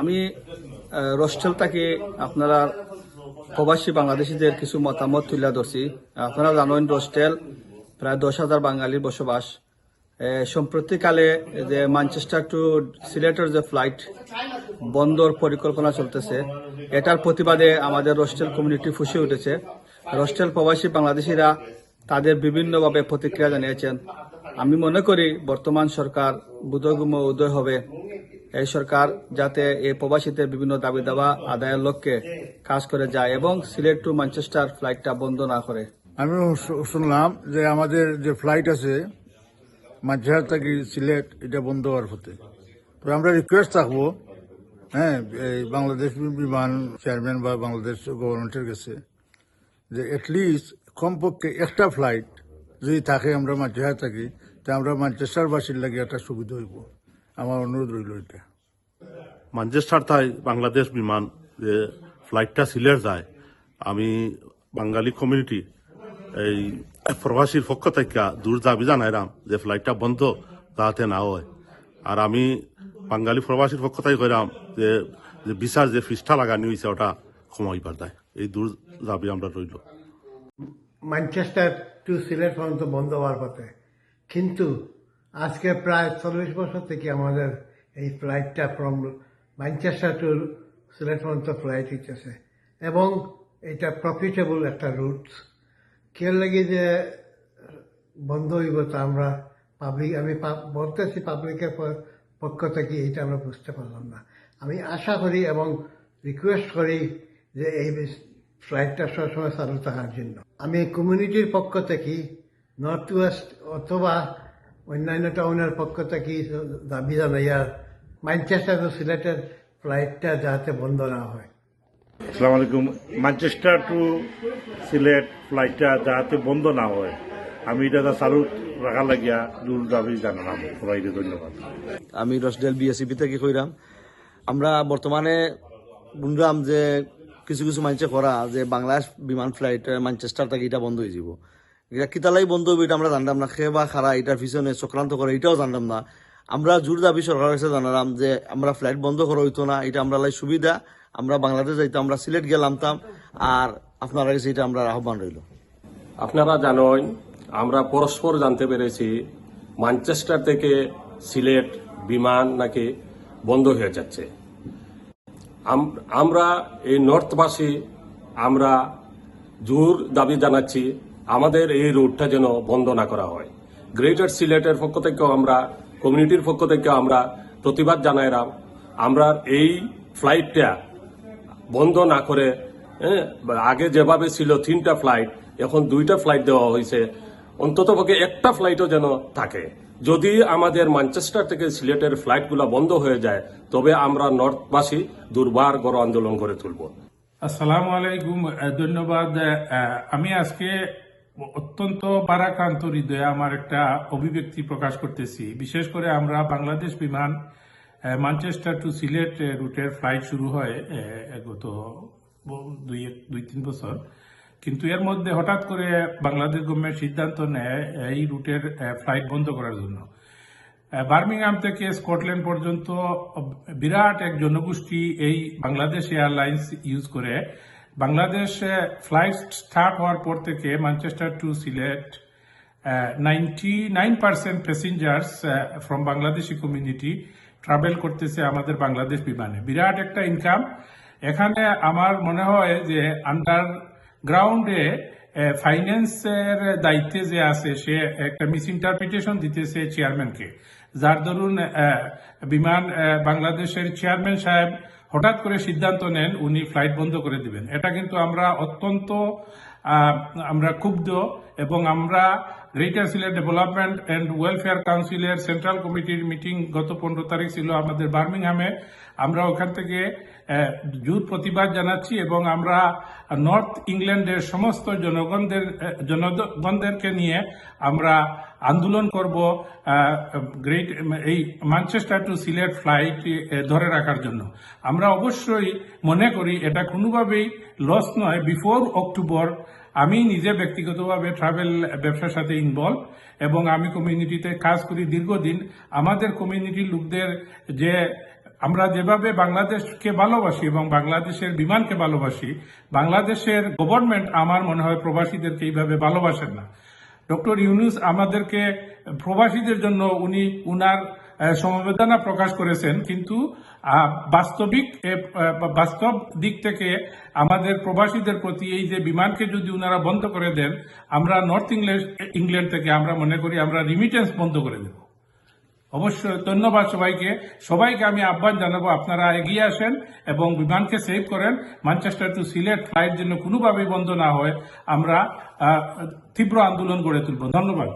আমি রোস্টেল থেকে আপনারা প্রবাসী বাংলাদেশিদের কিছু মতামত তুলে ধরছি। আপনারা জানেন রোস্টেল প্রায় দশ হাজার বাঙালির বসবাস। সম্প্রতিকালে যে ম্যানচেস্টার টু সিলেটের যে ফ্লাইট বন্দর পরিকল্পনা চলতেছে, এটার প্রতিবাদে আমাদের রোস্টেল কমিউনিটি ফুসে উঠেছে। রোস্টেল প্রবাসী বাংলাদেশিরা তাদের বিভিন্নভাবে প্রতিক্রিয়া জানিয়েছেন। আমি মনে করি বর্তমান সরকার বুধগুম উদয় হবে। এই সরকার যাতে এই প্রবাসীদের বিভিন্ন দাবি দাবা আদায়ের লক্ষ্যে কাজ করে যায় এবং সিলেট টু ম্যানচেস্টার ফ্লাইটটা বন্ধ না করে। আমি শুনলাম যে আমাদের যে ফ্লাইট আছে মাঝহার থেকে সিলেট, এটা বন্ধ হওয়ার পথে। তো আমরা রিকোয়েস্ট থাকব হ্যাঁ এই বাংলাদেশ বিমান চেয়ারম্যান বা বাংলাদেশ গভর্নমেন্টের কাছে যে এটলিস্ট কমপক্ষে একটা ফ্লাইট যদি থাকে আমরা মাঝহার থাকি, তা আমরা ম্যানচেস্টারবাসীর লাগে একটা সুবিধা হইব। আমার অনুরোধ রইল এটা। ম্যানচেস্টার তাই বাংলাদেশ বিমান যে ফ্লাইটটা সিলেট যায় আমি বাঙালি কমিউনিটি এই প্রবাসীর পক্ষ থেকে দূর দাবি জানাইলাম যে ফ্লাইটটা বন্ধ যাতে না হয়। আর আমি বাঙালি প্রবাসীর পক্ষ থেকে কইলাম যে যে বিচার যে ফিসটা লাগানি হয়েছে ওটা কমাইবার দেয়। এই দূর দাবি আমরা রইল। ম্যানচেস্টার টু সিলেট পর্যন্ত বন্ধ হওয়ার পথে। কিন্তু আজকে প্রায় চল্লিশ বছর থেকে আমাদের এই ফ্লাইটটা ফ্রম ম্যানচেস্টার টু সিলেট পর্যন্ত ফ্লাইট হইতেছে। এবং এটা প্রফিটেবল একটা রুট কে লাগে যে বন্ধ হইব তা আমরা পাবলিক আমি বলতেছি পাবলিকের পক্ষ থেকে এইটা আমরা বুঝতে পারলাম না। আমি আশা করি এবং রিকোয়েস্ট করি যে এই ফ্লাইটটা সবসময় চালু থাকার জন্য। আমি কমিউনিটির পক্ষ থেকে নর্থ ওয়েস্ট অথবা অন্যান্য টাউনের পক্ষ থেকে দাবি জানাইয়া ম্যানচেস্টার ও সিলেটের ফ্লাইটটা যাতে বন্ধ না হয়। আসসালামু আলাইকুম। ম্যানচেস্টার টু সিলেট ফ্লাইটটা যাতে বন্ধ না হয়। আমি এটা চালু রাখা লাগিয়া দূর দাবি জানালাম। সবাইকে ধন্যবাদ। আমি রসডেল বিএসিপি থেকে কইরাম। আমরা বর্তমানে শুনলাম যে কিছু কিছু মানুষে করা যে বাংলাদেশ বিমান ফ্লাইট ম্যানচেস্টার থেকে এটা বন্ধ হয়ে যাব এটা কিতালাই বন্ধ হবে এটা আমরা জানলাম না। খে বা খারা এটার পিছনে চক্রান্ত করে এটাও জানলাম না। আমরা জোর দাবি সরকারের কাছে জানালাম যে আমরা ফ্লাইট বন্ধ করা হইতো না এটা আমরা লাই সুবিধা। আমরা বাংলাদেশ যাইতাম আমরা সিলেট গেলাম তাম। আর আপনারা কাছে এটা আমরা আহ্বান রইল। আপনারা জানেন আমরা পরস্পর জানতে পেরেছি ম্যানচেস্টার থেকে সিলেট বিমান নাকি বন্ধ হয়ে যাচ্ছে। আমরা এই নর্থবাসী আমরা জোর দাবি জানাচ্ছি আমাদের এই রুটটা যেন বন্ধ না করা হয়। গ্রেটার সিলেটের পক্ষ থেকেও আমরা কমিউনিটির পক্ষ থেকেও আমরা প্রতিবাদ জানাইলাম। আমরা এই ফ্লাইটটা বন্ধ না করে হ্যাঁ, আগে যেভাবে ছিল তিনটা ফ্লাইট এখন দুইটা ফ্লাইট দেওয়া হয়েছে। অন্তত পক্ষে একটা ফ্লাইটও যেন থাকে। যদি আমাদের ম্যানচেস্টার থেকে সিলেটের ফ্লাইটগুলো বন্ধ হয়ে যায় তবে আমরা নর্থবাসী দুর্বার গড় আন্দোলন করে তুলব। আসসালামু আলাইকুম ধন্যবাদ। আমি আজকে অত্যন্ত বারাক্রান্ত হৃদয়ে আমার একটা অভিব্যক্তি প্রকাশ করতেছি। বিশেষ করে আমরা বাংলাদেশ বিমান আহ, ম্যানচেস্টার টু সিলেট রুটের ফ্লাইট শুরু হয় গত দুই দুই তিন বছর। কিন্তু এর মধ্যে হঠাৎ করে বাংলাদেশ গভর্নমেন্ট সিদ্ধান্ত নেয় এই রুটের ফ্লাইট বন্ধ করার জন্য। বার্মিংহাম থেকে স্কটল্যান্ড পর্যন্ত বিরাট এক জনগোষ্ঠী এই বাংলাদেশ এয়ারলাইন্স ইউজ করে বাংলাদেশ ফ্লাইট স্টার্ট হওয়ার পর থেকে Manchester to Sylhet ninety nine percent passengers from Bangladeshi community travel করতেছে আমাদের বাংলাদেশ বিমানে। বিরাট একটা ইনকাম এখানে আমার মনে হয় যে আন্ডার গ্রাউন্ডে ফাইন্যান্সের দায়িত্বে যে আছে, সে একটা মিস ইন্টারপ্রিটেশন দিতেছে চেয়ারম্যানকে যার ধরুন বিমান বাংলাদেশের চেয়ারম্যান সাহেব হঠাৎ করে সিদ্ধান্ত নেন উনি ফ্লাইট বন্ধ করে দিবেন। এটা কিন্তু আমরা অত্যন্ত আমরা ক্ষুব্ধ এবং আমরা Greater Sylhet Development and Welfare কাউন্সিলের সেন্ট্রাল কমিটির মিটিং গত পনেরো তারিখ ছিল আমাদের বার্মিংহামে। আমরা ওখান থেকে জোর প্রতিবাদ জানাচ্ছি এবং আমরা নর্থ ইংল্যান্ডের সমস্ত জনগণদের জনগণদেরকে নিয়ে আমরা আন্দোলন করব গ্রেট এই ম্যানচেস্টার টু সিলেট ফ্লাইট ধরে রাখার জন্য। আমরা অবশ্যই মনে করি এটা কোনোভাবেই লস নয়। বিফোর অক্টোবর আমি নিজে ব্যক্তিগতভাবে ট্রাভেল ব্যবসার সাথে ইনভলভ এবং আমি কমিউনিটিতে কাজ করি দীর্ঘদিন। আমাদের কমিউনিটির লোকদের যে আমরা যেভাবে বাংলাদেশকে ভালোবাসি এবং বাংলাদেশের বিমানকে ভালোবাসি, বাংলাদেশের গভর্নমেন্ট আমার মনে হয় প্রবাসীদেরকে এইভাবে ভালোবাসেন না। ডক্টর ইউনুস আমাদেরকে প্রবাসীদের জন্য উনি উনার সমবেদনা প্রকাশ করেছেন, কিন্তু বাস্তবিক বাস্তব দিক থেকে আমাদের প্রবাসীদের প্রতি এই যে বিমানকে যদি ওনারা বন্ধ করে দেন, আমরা নর্থ ইংল্যান্ড ইংল্যান্ড থেকে আমরা মনে করি আমরা রিমিটেন্স বন্ধ করে দেব। অবশ্যই ধন্যবাদ সবাইকে। সবাইকে আমি আহ্বান জানাব, আপনারা এগিয়ে আসেন এবং বিমানকে সেভ করেন। ম্যানচেস্টার টু সিলেট ফ্লাইট যেন কোনোভাবেই বন্ধ না হয়, আমরা তীব্র আন্দোলন গড়ে তুলব। ধন্যবাদ।